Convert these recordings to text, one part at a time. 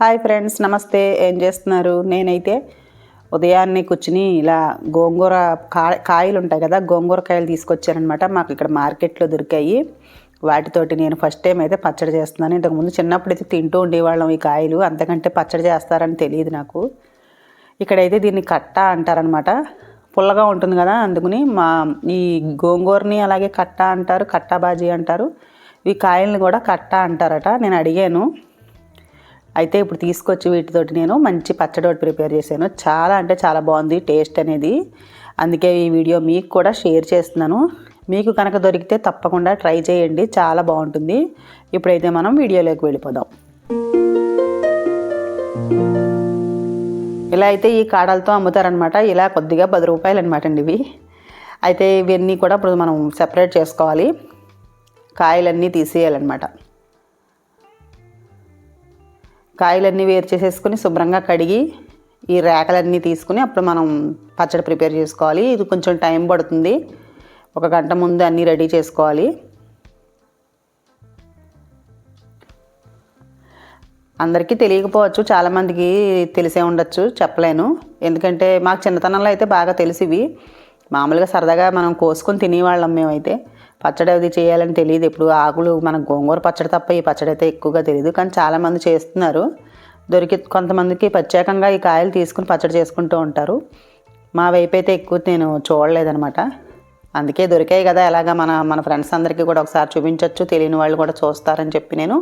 Hi friends నమస్తే. ఏం చేస్తున్నారు? నేనైతే ఉదయాన్నే కూర్చుని ఇలా గోంగూర కా కాయలు ఉంటాయి కదా గోంగూర కాయలు తీసుకొచ్చానమాట మాకు ఇక్కడ మార్కెట్లో దొరికాయి. వాటితోటి నేను ఫస్ట్ టైం అయితే పచ్చడి చేస్తున్నాను. ఇంతకుముందు చిన్నప్పుడు అయితే తింటూ ఉండేవాళ్ళం ఈ కాయలు. అంతకంటే పచ్చడి చేస్తారని తెలియదు నాకు. ఇక్కడైతే దీన్ని కట్ట అంటారనమాట పుల్లగా ఉంటుంది కదా అందుకని మా ఈ గోంగూరని అలాగే కట్ట అంటారు కట్టా బాజీ అంటారు. ఈ కాయల్ని కూడా కట్ట అంటారట. నేను అడిగాను. అయితే ఇప్పుడు తీసుకొచ్చి వీటితోటి నేను మంచి పచ్చడి ప్రిపేర్ చేశాను. చాలా అంటే చాలా బాగుంది టేస్ట్ అనేది. అందుకే ఈ వీడియో మీకు కూడా షేర్ చేస్తున్నాను. మీకు కనుక దొరికితే తప్పకుండా ట్రై చేయండి. చాలా బాగుంటుంది. ఇప్పుడైతే మనం వీడియోలోకి వెళ్ళిపోదాం. ఇలా అయితే ఈ కాడలతో అమ్ముతారనమాట ఇలా కొద్దిగా పది రూపాయలు అనమాట అండి ఇవి. అయితే ఇవన్నీ కూడా ఇప్పుడు మనం సెపరేట్ చేసుకోవాలి. కాయలన్నీ తీసేయాలన్నమాట. కాయలన్నీ వేరు చేసేసుకుని శుభ్రంగా కడిగి ఈ రేకలన్నీ తీసుకుని అప్పుడు మనం పచ్చడి ప్రిపేర్ చేసుకోవాలి. ఇది కొంచెం టైం పడుతుంది. ఒక గంట ముందు అన్నీ రెడీ చేసుకోవాలి. అందరికీ తెలియకపోవచ్చు చాలామందికి తెలిసే ఉండొచ్చు చెప్పలేను. ఎందుకంటే మాకు చిన్నతనంలో అయితే బాగా తెలిసివి మామూలుగా సరదాగా మనం కోసుకొని తినేవాళ్ళం మేమైతే. పచ్చడి అది చేయాలని తెలియదు. ఇప్పుడు ఆకులు మన గోంగూర పచ్చడి తప్ప ఈ పచ్చడి అయితే ఎక్కువగా తెలియదు. కానీ చాలామంది చేస్తున్నారు. దొరికి కొంతమందికి ప్రత్యేకంగా ఈ కాయలు తీసుకుని పచ్చడి చేసుకుంటూ ఉంటారు. మా వైపు అయితే ఎక్కువ నేను చూడలేదనమాట అందుకే దొరికాయి కదా ఎలాగా మన మన ఫ్రెండ్స్ అందరికీ కూడా ఒకసారి చూపించవచ్చు తెలియని వాళ్ళు కూడా చూస్తారని చెప్పి నేను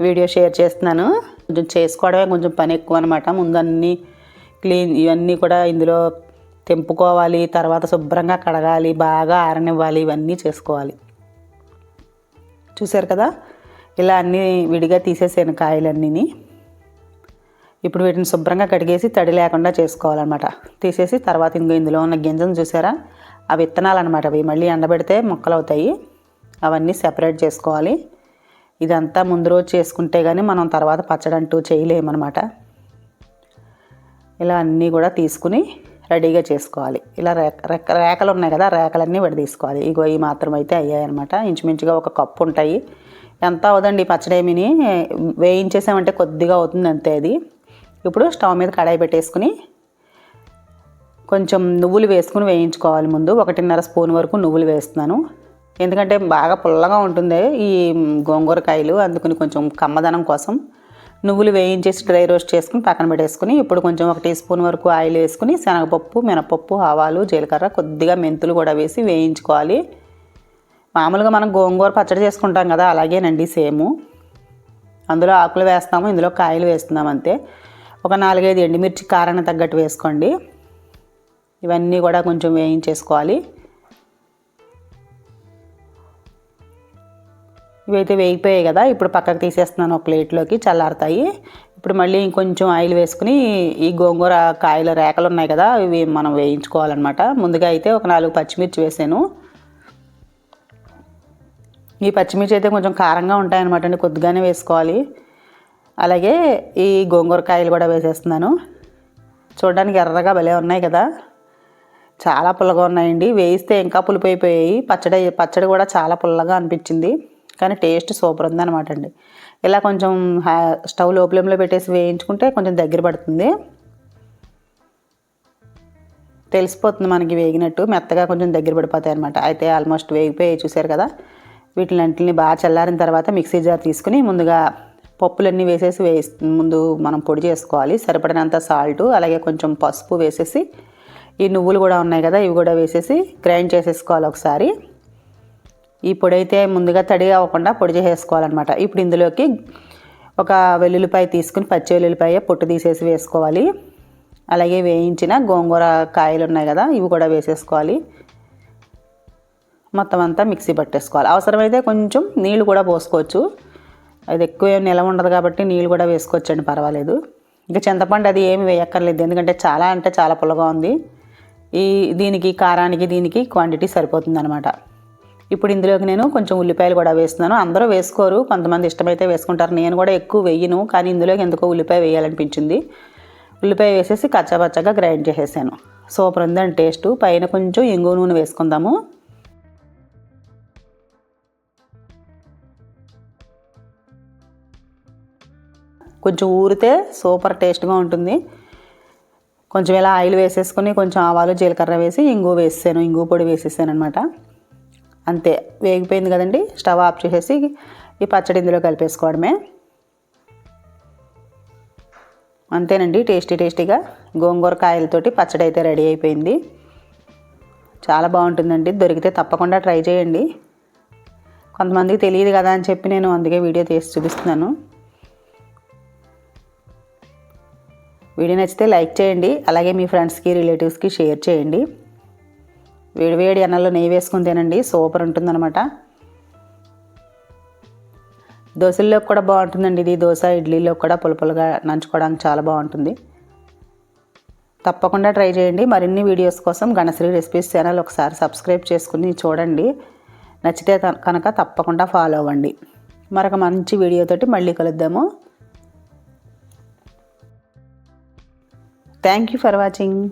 వీడియో షేర్ చేస్తున్నాను. కొంచెం చేసుకోవడమే కొంచెం పని ఎక్కువ అనమాట ముందు అన్నీ క్లీన్ ఇవన్నీ కూడా ఇందులో తెంపుకోవాలి తర్వాత శుభ్రంగా కడగాలి బాగా ఆరనివ్వాలి ఇవన్నీ చేసుకోవాలి. చూసారు కదా? ఇలా అన్నీ విడిగా తీసేసాను కాయలన్నీ ఇప్పుడు వీటిని శుభ్రంగా కడిగేసి తడి లేకుండా చేసుకోవాలన్నమాట. తీసేసి తర్వాత ఇంకో ఇందులో ఉన్న గింజను చూసారా ఆ విత్తనాలు అనమాట అవి. మళ్ళీ ఎండబెడితే మొక్కలు అవుతాయి అవన్నీ సెపరేట్ చేసుకోవాలి. ఇదంతా ముందు రోజు చేసుకుంటే కానీ మనం తర్వాత పచ్చడంటూ చేయలేమన్నమాట. ఇలా అన్నీ కూడా తీసుకుని రెడీగా చేసుకోవాలి. ఇలా రేక రేఖలు రేకలు ఉన్నాయి కదా రేకలన్నీ విడ తీసుకోవాలి. ఇగో ఈ మాత్రం అయితే అయ్యాయి అనమాట ఇంచుమించుగా ఒక కప్పు ఉంటాయి. ఎంత అవదండి ఈ పచ్చడి వేయించేసామంటే కొద్దిగా అవుతుంది అంతే అది. ఇప్పుడు స్టవ్ మీద కడాయి పెట్టేసుకుని కొంచెం నువ్వులు వేసుకుని వేయించుకోవాలి ముందు. ఒకటిన్నర స్పూన్ వరకు నువ్వులు వేస్తున్నాను. ఎందుకంటే బాగా పుల్లగా ఉంటుంది ఈ గోంగూర కాయలు అందుకని కొంచెం కమ్మదనం కోసం నువ్వులు వేయించేసి డ్రై రోస్ట్ చేసుకుని పక్కన పెట్టేసుకుని ఇప్పుడు కొంచెం ఒక టీ స్పూన్ వరకు ఆయిల్ వేసుకుని శనగపప్పు మినపప్పు ఆవాలు జీలకర్ర కొద్దిగా మెంతులు కూడా వేసి వేయించుకోవాలి. మామూలుగా మనం గోంగూర పచ్చడి చేసుకుంటాం కదా అలాగేనండి సేము. అందులో ఆకులు వేస్తాము ఇందులో కాయలు వేస్తున్నాం అంతే. ఒక నాలుగైదు ఎండుమిర్చి కారాన్ని తగ్గట్టు వేసుకోండి. ఇవన్నీ కూడా కొంచెం వేయించేసుకోవాలి. ఇవైతే వేగిపోయాయి కదా ఇప్పుడు పక్కకు తీసేస్తున్నాను ఒక ప్లేట్లోకి చల్లారుతాయి. ఇప్పుడు మళ్ళీ ఇంకొంచెం ఆయిల్ వేసుకుని ఈ గోంగూర కాయల రేకలు ఉన్నాయి కదా ఇవి మనం వేయించుకోవాలన్నమాట. ముందుగా అయితే ఒక నాలుగు పచ్చిమిర్చి వేసాను. ఈ పచ్చిమిర్చి అయితే కొంచెం కారంగా ఉంటాయన్నమాట అండి కొద్దిగానే వేసుకోవాలి. అలాగే ఈ గోంగూర కాయలు కూడా వేసేస్తున్నాను. చూడడానికి ఎర్రగా భలే ఉన్నాయి కదా. చాలా పుల్లగా ఉన్నాయండి. వేయిస్తే ఇంకా పులిపోయిపోయాయి. పచ్చడి పచ్చడి కూడా చాలా పుల్లగా అనిపించింది. కానీ టేస్ట్ సూపర్ ఉందన్నమాట అండి. ఇలా కొంచెం స్టవ్లో ఫ్లేమ్లో పెట్టేసి వేయించుకుంటే కొంచెం దగ్గర పడుతుంది. తెలిసిపోతుంది మనకి వేగినట్టు మెత్తగా కొంచెం దగ్గర పడిపోతాయి అనమాట అయితే ఆల్మోస్ట్ వేగిపోయి చూసారు కదా. వీటిని బాగా చల్లారిన తర్వాత మిక్సీ జార్ తీసుకుని ముందుగా పప్పులన్నీ వేసేసి వే ముందు మనం పొడి చేసుకోవాలి. సరిపడినంత సాల్ట్ అలాగే కొంచెం పసుపు వేసేసి ఈ నువ్వులు కూడా ఉన్నాయి కదా ఇవి కూడా వేసేసి గ్రైండ్ చేసేసుకోవాలి ఒకసారి. ఈ పొడి అయితే ముందుగా తడి అవ్వకుండా పొడి చేసేసుకోవాలన్నమాట. ఇప్పుడు ఇందులోకి ఒక వెల్లుల్లిపాయ తీసుకుని పచ్చి వెల్లుల్లిపాయ పొట్టు తీసేసి వేసుకోవాలి. అలాగే వేయించిన గోంగూర కాయలు ఉన్నాయి కదా ఇవి కూడా వేసేసుకోవాలి. మొత్తం అంతా మిక్సీ పట్టేసుకోవాలి. అవసరమైతే కొంచెం నీళ్ళు కూడా పోసుకోవచ్చు. అది ఎక్కువ నిలవ ఉండదు కాబట్టి నీళ్ళు కూడా వేసుకోవచ్చండి పర్వాలేదు. ఇంకా చింతపండు అది ఏమి వేయక్కర్లేదు ఎందుకంటే చాలా అంటే చాలా పుల్లగా ఉంది. ఈ దీనికి కారానికి దీనికి క్వాంటిటీ సరిపోతుంది అనమాట ఇప్పుడు ఇందులోకి నేను కొంచెం ఉల్లిపాయలు కూడా వేస్తున్నాను. అందరూ వేసుకోరు. కొంతమంది ఇష్టమైతే వేసుకుంటారు. నేను కూడా ఎక్కువ వేయను. కానీ ఇందులోకి ఎందుకో ఉల్లిపాయ వేయాలనిపించింది. ఉల్లిపాయ వేసేసి కచ్చాపచ్చగా గ్రైండ్ చేసేసాను. సూపర్ ఉందండి టేస్ట్. పైన కొంచెం ఇంగు నూనె వేసుకుందాము. కొంచెం ఊరితే సూపర్ టేస్ట్గా ఉంటుంది. కొంచెం ఇలా ఆయిల్ వేసేసుకొని కొంచెం ఆవాలు జీలకర్ర వేసి ఇంగు వేసాను ఇంగు పొడి వేసేసాను అనమాట అంతే వేగిపోయింది కదండి. స్టవ్ ఆఫ్ చేసేసి ఈ పచ్చడి ఇందులో కలిపేసుకోవడమే. అంతేనండి టేస్టీ టేస్టీగా గోంగూర కాయలతోటి పచ్చడి అయితే రెడీ అయిపోయింది. చాలా బాగుంటుందండి. దొరికితే తప్పకుండా ట్రై చేయండి. కొంతమందికి తెలియదు కదా అని చెప్పి నేను అందుకే వీడియో తీసి చూపిస్తున్నాను. వీడియో నచ్చితే లైక్ చేయండి. అలాగే మీ ఫ్రెండ్స్కి రిలేటివ్స్కి షేర్ చేయండి. వేడి వేడి అన్నంలో నెయ్యి వేసుకుని తినండి. సూపర్ ఉంటుందన్నమాట. దోశల్లో కూడా బాగుంటుందండి ఇది. దోశ ఇడ్లీలో కూడా పులుపులుగా నంచుకోవడానికి చాలా బాగుంటుంది. తప్పకుండా ట్రై చేయండి. మరిన్ని వీడియోస్ కోసం గణశ్రీ రెసిపీస్ ఛానల్ ఒకసారి సబ్స్క్రైబ్ చేసుకుని చూడండి. నచ్చితే కనుక తప్పకుండా ఫాలో అవ్వండి. మరొక మంచి వీడియోతోటి మళ్ళీ కలుద్దాము. Thank you for watching.